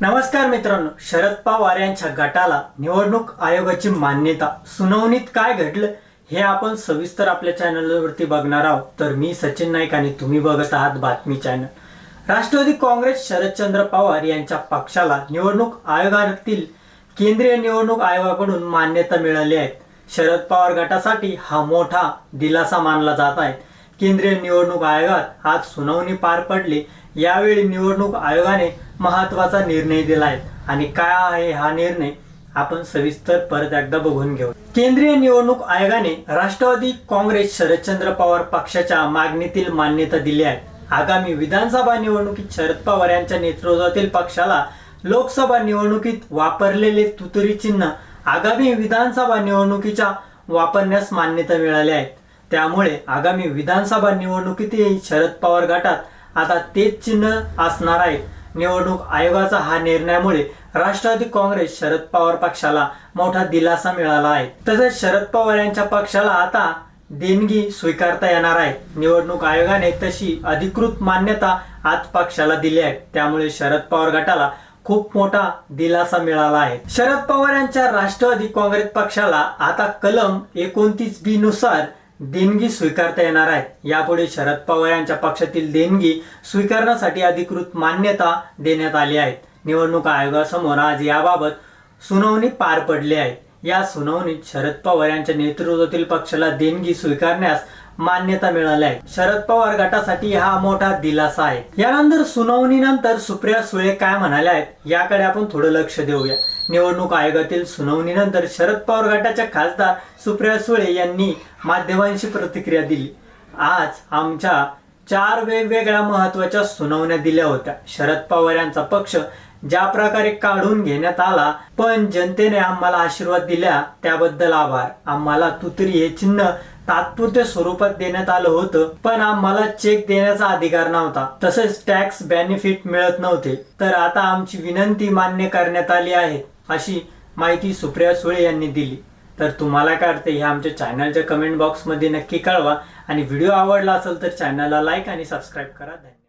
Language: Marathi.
नमस्कार मित्रांनो शरद पवार यांच्या गटाला निवडणूक आयोगाची मान्यता. सुनावणीत काय घडलं हे आपण सविस्तर आपल्या चॅनलवरती बघणार आहोत. तर मी सचिन नाईक आणि तुम्ही बघत आहात बातमी चॅनल. राष्ट्रवादी काँग्रेस शरदचंद्र पवार यांच्या पक्षाला निवडणूक आयोगातील केंद्रीय निवडणूक आयोगाकडून मान्यता मिळाली आहे. शरद पवार गटासाठी हा मोठा दिलासा मानला जात आहे. केंद्रीय निवडणूक आयोगात आज सुनावणी पार पडली. यावेळी निवडणूक आयोगाने महत्त्वाचा निर्णय दिला आहे आणि काय आहे हा निर्णय? आपण सविस्तर परत एकदा बघून घेऊ. केंद्रीय निवडणूक आयोगाने राष्ट्रवादी काँग्रेस शरदचंद्र पवार पक्षाच्या मागणीतील मान्यता दिली आहे. आगामी विधानसभा निवडणुकीत शरद पवार यांच्या नेतृत्वातील पक्षाला लोकसभा निवडणुकीत वापरलेले तुतरी चिन्ह आगामी विधानसभा निवडणुकीच्या वापरण्यास मान्यता मिळाली आहे. त्यामुळे आगामी विधानसभा निवडणुकीतही शरद पवार गटात आता तेच चिन्ह असणार आहे. निवडणूक आयोगाचा हा निर्णयामुळे राष्ट्रवादी काँग्रेस शरद पवार पक्षाला मोठा दिलासा मिळाला आहे. तसेच शरद पवार यांच्या पक्षाला आता देणगी स्वीकारता येणार आहे. निवडणूक आयोगाने तशी अधिकृत मान्यता आज पक्षाला दिली आहे. त्यामुळे शरद पवार गटाला खूप मोठा दिलासा मिळाला आहे. शरद पवार यांच्या राष्ट्रवादी काँग्रेस पक्षाला आता कलम एकोणतीस बी नुसार देणगी स्वीकारता येणार आहे. यापुढे शरद पवार यांच्या पक्षातील देणगी स्वीकारण्यासाठी अधिकृत मान्यता देण्यात आली आहे. निवडणूक आयोगासमोर आज याबाबत सुनावणी पार पडली आहे. या सुनावणीत शरद पवार यांच्या नेतृत्वातील पक्षाला देणगी स्वीकारण्यास मान्यता मिळाली आहे. शरद पवार गटासाठी हा मोठा दिलासा आहे. यानंतर सुनावणीनंतर सुप्रिया सुळे काय म्हणाल्या आहेत याकडे आपण थोडं लक्ष देऊया. निवडणूक आयोगातील सुनावणीनंतर शरद पवार गटाच्या खासदार सुप्रिया सुळे यांनी माध्यमांशी प्रतिक्रिया दिली. आज आमच्या चार वेगवेगळ्या महत्त्वाच्या सुनावण्या दिल्या होत्या. शरद पवार यांचा पक्ष ज्या प्रकारे काढून घेण्यात आला पण जनतेने आम्हाला आशीर्वाद दिल्या त्याबद्दल आभार. आम्हाला तुतरी हे चिन्ह तात्पुरत्या स्वरूपात देण्यात आलं होतं पण आम्हाला चेक देण्याचा अधिकार नव्हता. तसेच टॅक्स बेनिफिट मिळत नव्हते. तर आता आमची विनंती मान्य करण्यात आली आहे. अशी माहिती सुप्रिया सुळे यांनी दिली. तर तुम्हाला काय वाटतं हे आमच्या चॅनलच्या कमेंट बॉक्समध्ये नक्की कळवा. आणि व्हिडिओ आवडला असेल तर चॅनलला लाईक आणि सबस्क्राईब करा. धन्यवाद.